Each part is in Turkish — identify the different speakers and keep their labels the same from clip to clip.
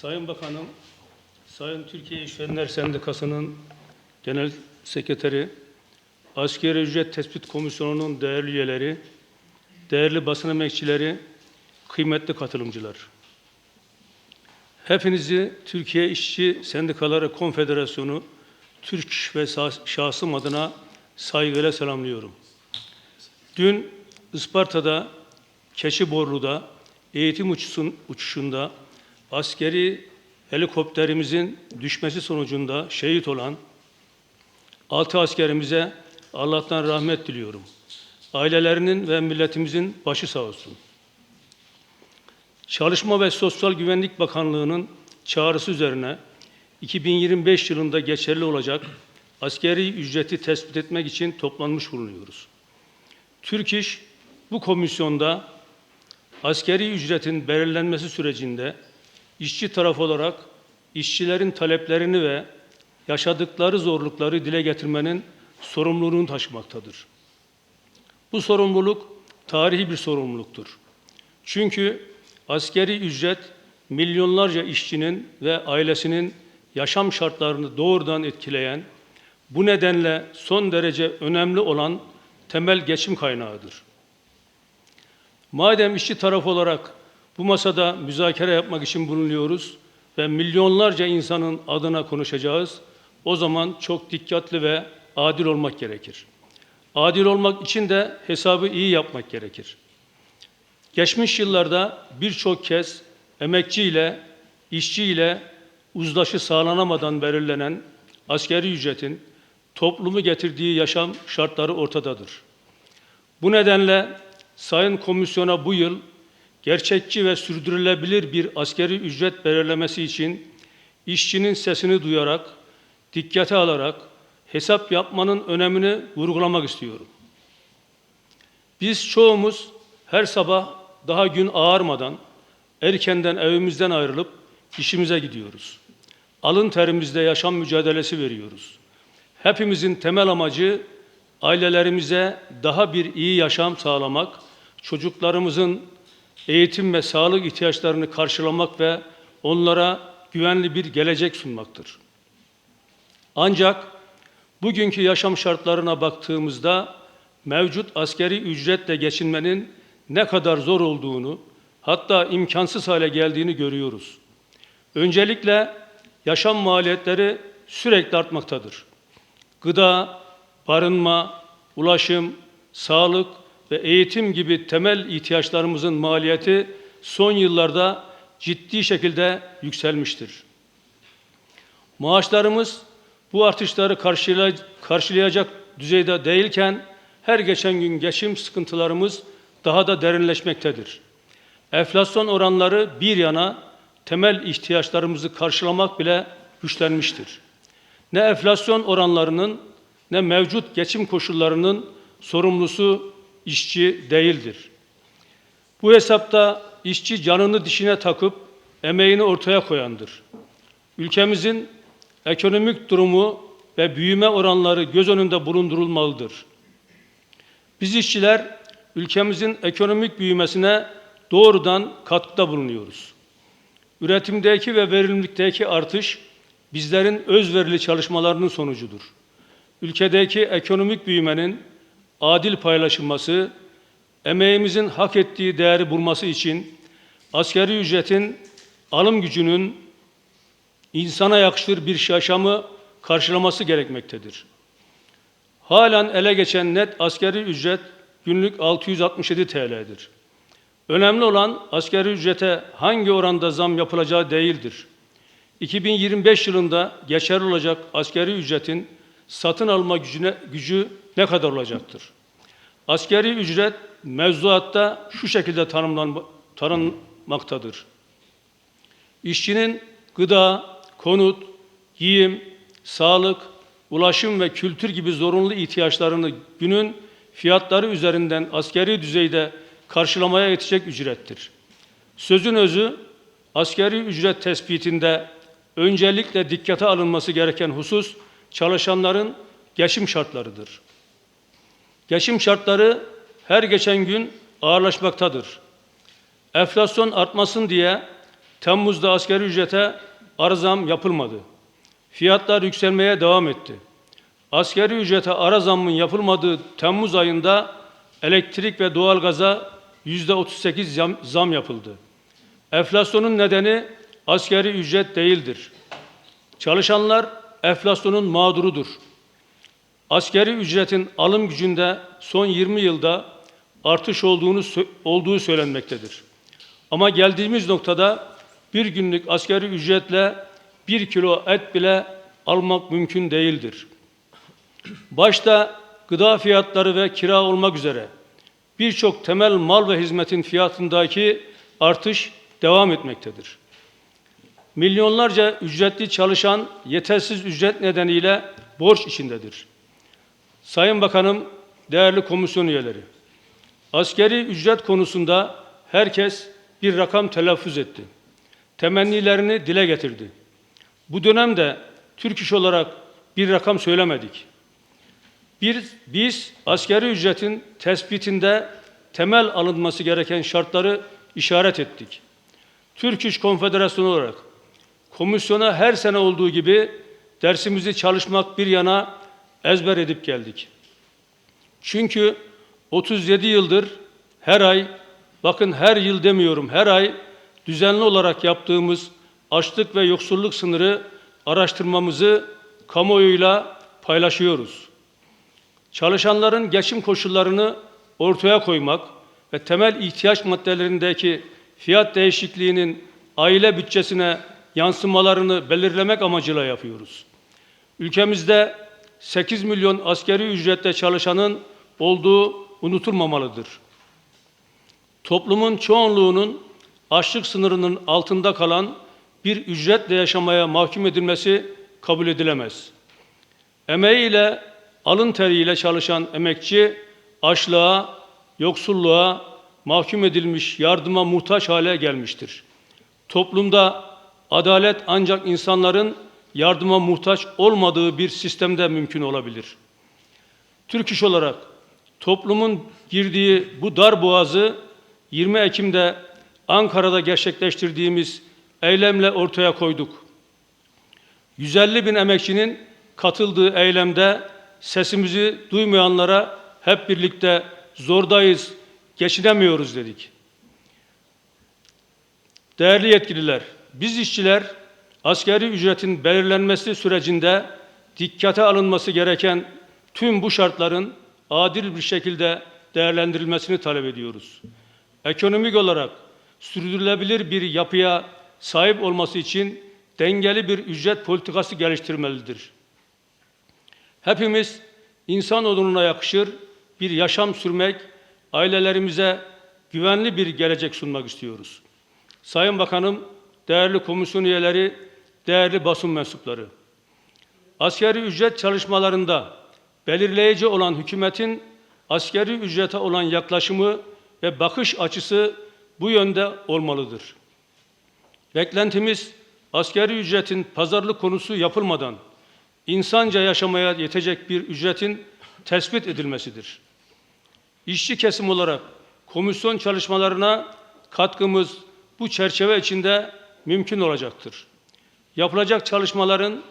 Speaker 1: Sayın Bakanım, Sayın Türkiye İşverenler Sendikası'nın Genel Sekreteri, Askeri Ücret Tespit Komisyonu'nun değerli üyeleri, değerli basın emekçileri, kıymetli katılımcılar. Hepinizi Türkiye İşçi Sendikaları Konfederasyonu Türk ve şah- şahsım adına saygıyla selamlıyorum. Dün Isparta'da, Keçiborlu'da eğitim uçuşun, uçuşunda askeri helikopterimizin düşmesi sonucunda şehit olan altı askerimize Allah'tan rahmet diliyorum. Ailelerinin ve milletimizin başı sağ olsun. Çalışma ve Sosyal Güvenlik Bakanlığı'nın çağrısı üzerine 2025 yılında geçerli olacak askeri ücreti tespit etmek için toplanmış bulunuyoruz. Türk İş bu komisyonda askeri ücretin belirlenmesi sürecinde işçi taraf olarak işçilerin taleplerini ve yaşadıkları zorlukları dile getirmenin sorumluluğunu taşımaktadır. Bu sorumluluk tarihi bir sorumluluktur. Çünkü askeri ücret milyonlarca işçinin ve ailesinin yaşam şartlarını doğrudan etkileyen, bu nedenle son derece önemli olan temel geçim kaynağıdır. Madem işçi taraf olarak bu masada müzakere yapmak için bulunuyoruz ve milyonlarca insanın adına konuşacağız, o zaman çok dikkatli ve adil olmak gerekir. Adil olmak için de hesabı iyi yapmak gerekir. Geçmiş yıllarda birçok kez emekçi ile, işçi ile uzlaşı sağlanamadan belirlenen askeri ücretin toplumu getirdiği yaşam şartları ortadadır. Bu nedenle Sayın Komisyona bu yıl gerçekçi ve sürdürülebilir bir askeri ücret belirlemesi için işçinin sesini duyarak, dikkate alarak hesap yapmanın önemini vurgulamak istiyorum. Biz çoğumuz her sabah daha gün ağarmadan erkenden evimizden ayrılıp işimize gidiyoruz. Alın terimizde yaşam mücadelesi veriyoruz. Hepimizin temel amacı ailelerimize daha bir iyi yaşam sağlamak, çocuklarımızın eğitim ve sağlık ihtiyaçlarını karşılamak ve onlara güvenli bir gelecek sunmaktır. Ancak bugünkü yaşam şartlarına baktığımızda mevcut askeri ücretle geçinmenin ne kadar zor olduğunu, hatta imkansız hale geldiğini görüyoruz. Öncelikle yaşam maliyetleri sürekli artmaktadır. Gıda, barınma, ulaşım, sağlık ve eğitim gibi temel ihtiyaçlarımızın maliyeti son yıllarda ciddi şekilde yükselmiştir. Maaşlarımız bu artışları karşılay- karşılayacak düzeyde değilken her geçen gün geçim sıkıntılarımız daha da derinleşmektedir. Enflasyon oranları bir yana temel ihtiyaçlarımızı karşılamak bile güçlenmiştir. Ne enflasyon oranlarının ne mevcut geçim koşullarının sorumlusu işçi değildir. Bu hesapta işçi canını dişine takıp emeğini ortaya koyandır. Ülkemizin ekonomik durumu ve büyüme oranları göz önünde bulundurulmalıdır. Biz işçiler ülkemizin ekonomik büyümesine doğrudan katkıda bulunuyoruz. Üretimdeki ve verimlilikteki artış bizlerin özverili çalışmalarının sonucudur. Ülkedeki ekonomik büyümenin adil paylaşılması, emeğimizin hak ettiği değeri bulması için askeri ücretin alım gücünün insana yakışır bir yaşamı karşılaması gerekmektedir. Halen ele geçen net askeri ücret günlük 667 TL'dir. Önemli olan askeri ücrete hangi oranda zam yapılacağı değildir. 2025 yılında geçerli olacak askeri ücretin satın alma gücüne, gücü ne kadar olacaktır? Askeri ücret mevzuatta şu şekilde tanımlan, tanınmaktadır. İşçinin gıda, konut, giyim, sağlık, ulaşım ve kültür gibi zorunlu ihtiyaçlarını günün fiyatları üzerinden askeri düzeyde karşılamaya yetecek ücrettir. Sözün özü askeri ücret tespitinde öncelikle dikkate alınması gereken husus çalışanların geçim şartlarıdır. Geçim şartları her geçen gün ağırlaşmaktadır. Enflasyon artmasın diye Temmuz'da asgari ücrete ara zam yapılmadı. Fiyatlar yükselmeye devam etti. Asgari ücrete ara zammın yapılmadığı Temmuz ayında elektrik ve doğalgaza yüzde 38 zam, zam yapıldı. Enflasyonun nedeni asgari ücret değildir. Çalışanlar enflasyonun mağdurudur. Asgari ücretin alım gücünde son 20 yılda artış olduğunu olduğu söylenmektedir. Ama geldiğimiz noktada bir günlük asgari ücretle bir kilo et bile almak mümkün değildir. Başta gıda fiyatları ve kira olmak üzere birçok temel mal ve hizmetin fiyatındaki artış devam etmektedir. Milyonlarca ücretli çalışan yetersiz ücret nedeniyle borç içindedir. Sayın Bakanım, değerli komisyon üyeleri, askeri ücret konusunda herkes bir rakam telaffuz etti. Temennilerini dile getirdi. Bu dönemde Türk İş olarak bir rakam söylemedik. Bir, biz askeri ücretin tespitinde temel alınması gereken şartları işaret ettik. Türk İş Konfederasyonu olarak komisyona her sene olduğu gibi dersimizi çalışmak bir yana ezber edip geldik. Çünkü 37 yıldır her ay, bakın her yıl demiyorum her ay düzenli olarak yaptığımız açlık ve yoksulluk sınırı araştırmamızı kamuoyuyla paylaşıyoruz. Çalışanların geçim koşullarını ortaya koymak ve temel ihtiyaç maddelerindeki fiyat değişikliğinin aile bütçesine yansımalarını belirlemek amacıyla yapıyoruz. Ülkemizde 8 milyon askeri ücretle çalışanın olduğu unutulmamalıdır. Toplumun çoğunluğunun açlık sınırının altında kalan bir ücretle yaşamaya mahkum edilmesi kabul edilemez. Emeğiyle, alın teriyle çalışan emekçi açlığa, yoksulluğa mahkum edilmiş, yardıma muhtaç hale gelmiştir. Toplumda adalet ancak insanların yardıma muhtaç olmadığı bir sistemde mümkün olabilir. Türk İş olarak toplumun girdiği bu dar boğazı 20 Ekim'de Ankara'da gerçekleştirdiğimiz eylemle ortaya koyduk. 150 bin emekçinin katıldığı eylemde sesimizi duymayanlara hep birlikte zordayız, geçinemiyoruz dedik. Değerli yetkililer, biz işçiler askeri ücretin belirlenmesi sürecinde dikkate alınması gereken tüm bu şartların adil bir şekilde değerlendirilmesini talep ediyoruz. Ekonomik olarak sürdürülebilir bir yapıya sahip olması için dengeli bir ücret politikası geliştirmelidir. Hepimiz insan onuruna yakışır bir yaşam sürmek, ailelerimize güvenli bir gelecek sunmak istiyoruz. Sayın Bakanım, değerli komisyon üyeleri, değerli basın mensupları. Askeri ücret çalışmalarında belirleyici olan hükümetin askeri ücrete olan yaklaşımı ve bakış açısı bu yönde olmalıdır. Beklentimiz askeri ücretin pazarlık konusu yapılmadan insanca yaşamaya yetecek bir ücretin tespit edilmesidir. İşçi kesim olarak komisyon çalışmalarına katkımız bu çerçeve içinde mümkün olacaktır. Yapılacak çalışmaların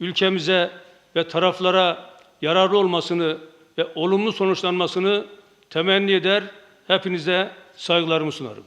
Speaker 1: ülkemize ve taraflara yararlı olmasını ve olumlu sonuçlanmasını temenni eder, hepinize saygılarımı sunarım.